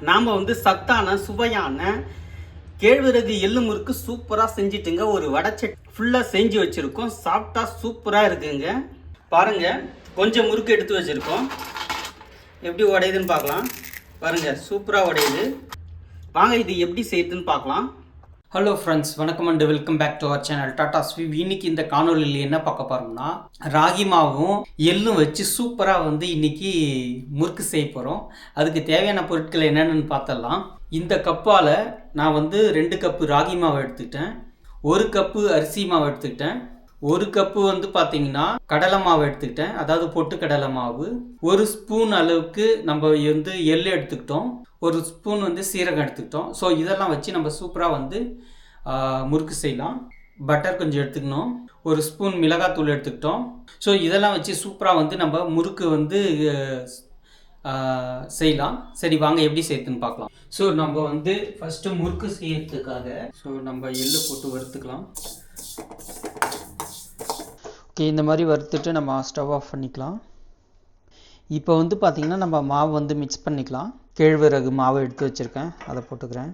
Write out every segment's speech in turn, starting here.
நாம் வந்து சத்தான சுவையான கேழ்வரகு எள்ளு முறுக்கு சூப்பராக செஞ்சிட்டுங்க. ஒரு வடச்சட் ஃபுல்லாக செஞ்சு வச்சுருக்கோம். சாப்பிட்டா சூப்பராக இருக்குங்க. பாருங்கள் கொஞ்சம் முறுக்கு எடுத்து வச்சுருக்கோம். எப்படி உடையுதுன்னு பார்க்கலாம். பாருங்க சூப்பராக உடையுது. வாங்க இது எப்படி செய்யுதுன்னு பார்க்கலாம். ஹலோ ஃப்ரெண்ட்ஸ் வணக்கம் and welcome back to our channel Tata ஸ்வீப் இன்னைக்கு இந்த காணொலியில் என்ன பார்க்க போகிறோம்னா ராகி மாவும் எள்ளும் வச்சு சூப்பராக வந்து இன்னைக்கு முறுக்கு செய்ய போகிறோம் அதுக்கு தேவையான பொருட்கள் என்னென்னு பார்த்தலாம் இந்த கப்பால் நான் வந்து ரெண்டு கப்பு ராகி மாவு எடுத்துக்கிட்டேன். ஒரு கப்பு அரிசி மாவு எடுத்துக்கிட்டேன். ஒரு கப்பு வந்து பார்த்தீங்கன்னா கடலை மாவு எடுத்துக்கிட்டேன். அதாவது பொட்டு கடலை மாவு. ஒரு ஸ்பூன் அளவுக்கு நம்ம வந்து எள்ளு எடுத்துக்கிட்டோம். ஒரு ஸ்பூன் வந்து சீரகம் எடுத்துக்கிட்டோம். ஸோ இதெல்லாம் வச்சு நம்ம சூப்பராக வந்து முறுக்கு செய்யலாம். பட்டர் கொஞ்சம் எடுத்துக்கணும். ஒரு ஸ்பூன் மிளகாத்தூள் எடுத்துக்கிட்டோம். ஸோ இதெல்லாம் வச்சு சூப்பராக வந்து நம்ம முறுக்கு வந்து செய்யலாம். சரி வாங்க எப்படி சேர்த்துன்னு பார்க்கலாம். ஸோ நம்ம வந்து ஃபஸ்ட்டு முறுக்கு செய்யறதுக்காக ஸோ நம்ம எள்ளு போட்டு வறுத்துக்கலாம். ஓகே இந்த மாதிரி வறுத்துட்டு நம்ம ஸ்டவ் ஆஃப் பண்ணிக்கலாம். இப்போ வந்து பார்த்திங்கன்னா நம்ம மாவு வந்து மிக்ஸ் பண்ணிக்கலாம். கேழ்வரகு மாவு எடுத்து வச்சுருக்கேன். அதை போட்டுக்கிறேன்.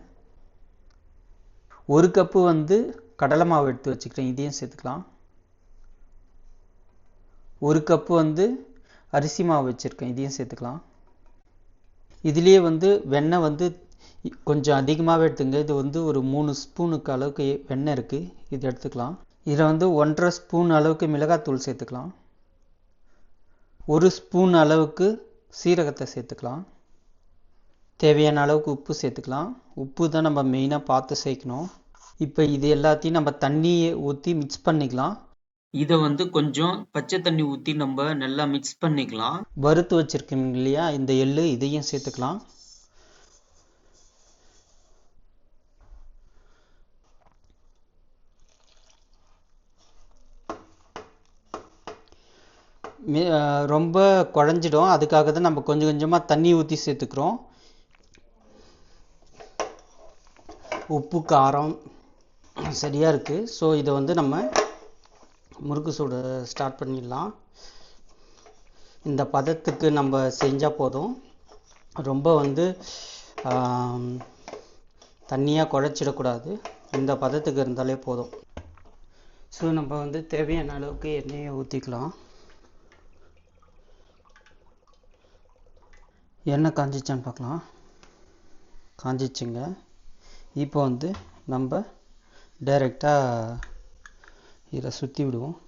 ஒரு கப்பு வந்து கடலை மாவு எடுத்து வச்சுக்கிறேன். இதையும் சேர்த்துக்கலாம். ஒரு கப்பு வந்து அரிசி மாவு வச்சுருக்கேன். இதையும் சேர்த்துக்கலாம். இதுலேயே வந்து வெண்ணெய் வந்து கொஞ்சம் அதிகமாகவே எடுத்துங்க. இது வந்து ஒரு மூணு ஸ்பூனுக்கு அளவுக்கு வெண்ணெய் இருக்குது இது எடுத்துக்கலாம். இதில் வந்து ஒன்றரை ஸ்பூன் அளவுக்கு மிளகாத்தூள் சேர்த்துக்கலாம். ஒரு ஸ்பூன் அளவுக்கு சீரகத்தை சேர்த்துக்கலாம். தேவையான அளவுக்கு உப்பு சேர்த்துக்கலாம். உப்பு தான் நம்ம மெயினாக பார்த்து சேர்க்கணும். இப்போ இது எல்லாத்தையும் நம்ம தண்ணியை ஊற்றி மிக்ஸ் பண்ணிக்கலாம். இதை வந்து கொஞ்சம் பச்சை தண்ணி ஊற்றி நம்ம நல்லா மிக்ஸ் பண்ணிக்கலாம். வறுத்து வச்சிருக்கோம் இல்லையா? இந்த எள்ளு இதையும் சேர்த்துக்கலாம். ரொம்ப குழஞ்சிடும். அதுக்காக தான் நம்ம கொஞ்சம் கொஞ்சமாக தண்ணி ஊற்றி சேர்த்துக்கிறோம். உப்பு காரம் சரியாக இருக்குது ஸோ இதை வந்து நம்ம முறுக்கு சூட ஸ்டார்ட் பண்ணிடலாம். இந்த பதத்துக்கு நம்ம செஞ்சால் போதும். ரொம்ப வந்து தண்ணியாக குழச்சிடக்கூடாது. இந்த பதத்துக்கு இருந்தாலே போதும். ஸோ நம்ம வந்து தேவையான அளவுக்கு எண்ணெயை ஊற்றிக்கலாம் எண்ணெய் காஞ்சிச்சான்னு பார்க்கலாம். காஞ்சிச்சுங்க. இப்போ வந்து நம்ம டைரெக்டாக இதை சுற்றி விடுவோம்.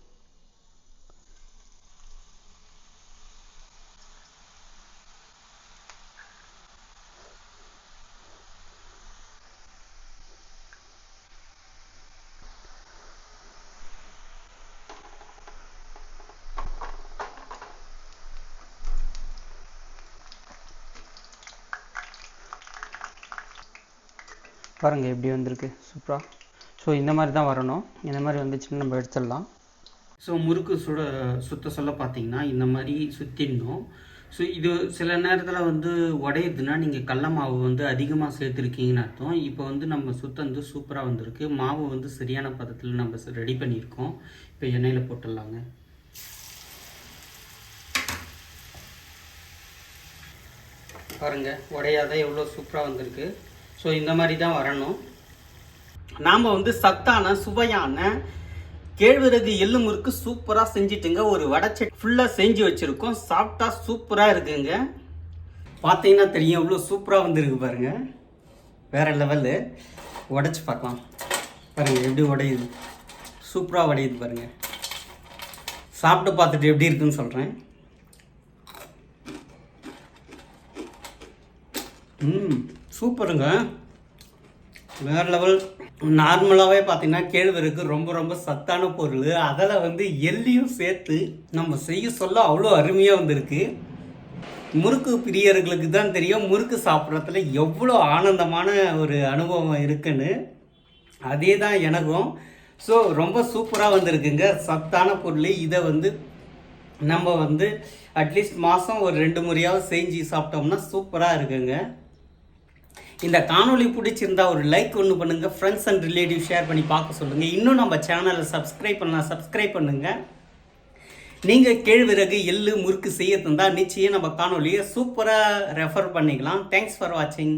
பாருங்கள் எப்படி வந்திருக்கு. சூப்பராக ஸோ இந்த மாதிரி தான் வரணும். இந்த மாதிரி வந்துச்சுன்னா நம்ம எடுத்துடலாம். ஸோ முறுக்கு சுட சுத்த சொல்ல பார்த்தீங்கன்னா இந்த மாதிரி சுற்றிடணும் ஸோ இது சில நேரத்தில் வந்து உடையுதுன்னா நீங்கள் கடல மாவு வந்து அதிகமாக சேர்த்துருக்கீங்கன்னு அர்த்தம். இப்போ வந்து நம்ம சுத்தம் வந்து சூப்பராக வந்திருக்கு. மாவு வந்து சரியான பதத்தில் நம்ம ரெடி பண்ணியிருக்கோம். இப்போ எண்ணெயில் போட்டுடலாங்க. பாருங்கள் உடையாத எவ்வளோ சூப்பராக வந்திருக்கு. ஸோ இந்த மாதிரி தான் வரணும். நாம் வந்து சத்தான சுவையான கேழ்வரகு எள்ளு முறுக்கு சூப்பராக செஞ்சிட்டுங்க. ஒரு வடச்சட் ஃபுல்லாக செஞ்சு வச்சுருக்கோம். சாப்பிட்டா சூப்பராக இருக்குங்க. பார்த்தீங்கன்னா தெரியும் எவ்வளோ சூப்பராக வந்துருக்கு பாருங்கள் வேற லெவலு உடச்சி பார்க்கலாம். பாருங்கள் எப்படி உடையுது. சூப்பராக உடையுது பாருங்கள் சாப்பிட்டு பார்த்துட்டு எப்படி இருக்குன்னு சொல்கிறேன் ம் சூப்பருங்க. வேறு லெவல். நார்மலாகவே பார்த்தீங்கன்னா கேழ்வரகு ரொம்ப ரொம்ப சத்தான பொருள். அதில் வந்து எள்ளியும் சேர்த்து நம்ம செய்ய சொல்ல அவ்வளோ அருமையாக வந்திருக்கு. முறுக்கு பிரியர்களுக்கு தான் தெரியும். முறுக்கு சாப்பிட்றதுல எவ்வளோ ஆனந்தமான ஒரு அனுபவம் இருக்குன்னு. அதே தான் எனக்கும். ஸோ ரொம்ப சூப்பராக வந்திருக்குங்க. சத்தான பொருள். இதை வந்து நம்ம வந்து அட்லீஸ்ட் மாதம் ஒரு ரெண்டு முறையாவது செஞ்சு சாப்பிட்டோம்னா சூப்பராக இருக்குங்க. இந்த காணொலி பிடிச்சிருந்தா ஒரு லைக் ஒன்று பண்ணுங்க ஃப்ரெண்ட்ஸ் அண்ட் ரிலேட்டிவ் ஷேர் பண்ணி பார்க்க சொல்லுங்கள் இன்னும் நம்ம சேனலை சப்ஸ்கிரைப் பண்ணலாம் சப்ஸ்கிரைப் பண்ணுங்கள் நீங்கள் கேழ்விறகு எள்ளு முறுக்கு செய்ய தந்தால் நிச்சயம் நம்ம காணொலியை சூப்பராக ரெஃபர் பண்ணிக்கலாம். தேங்க்ஸ் ஃபார் வாட்சிங்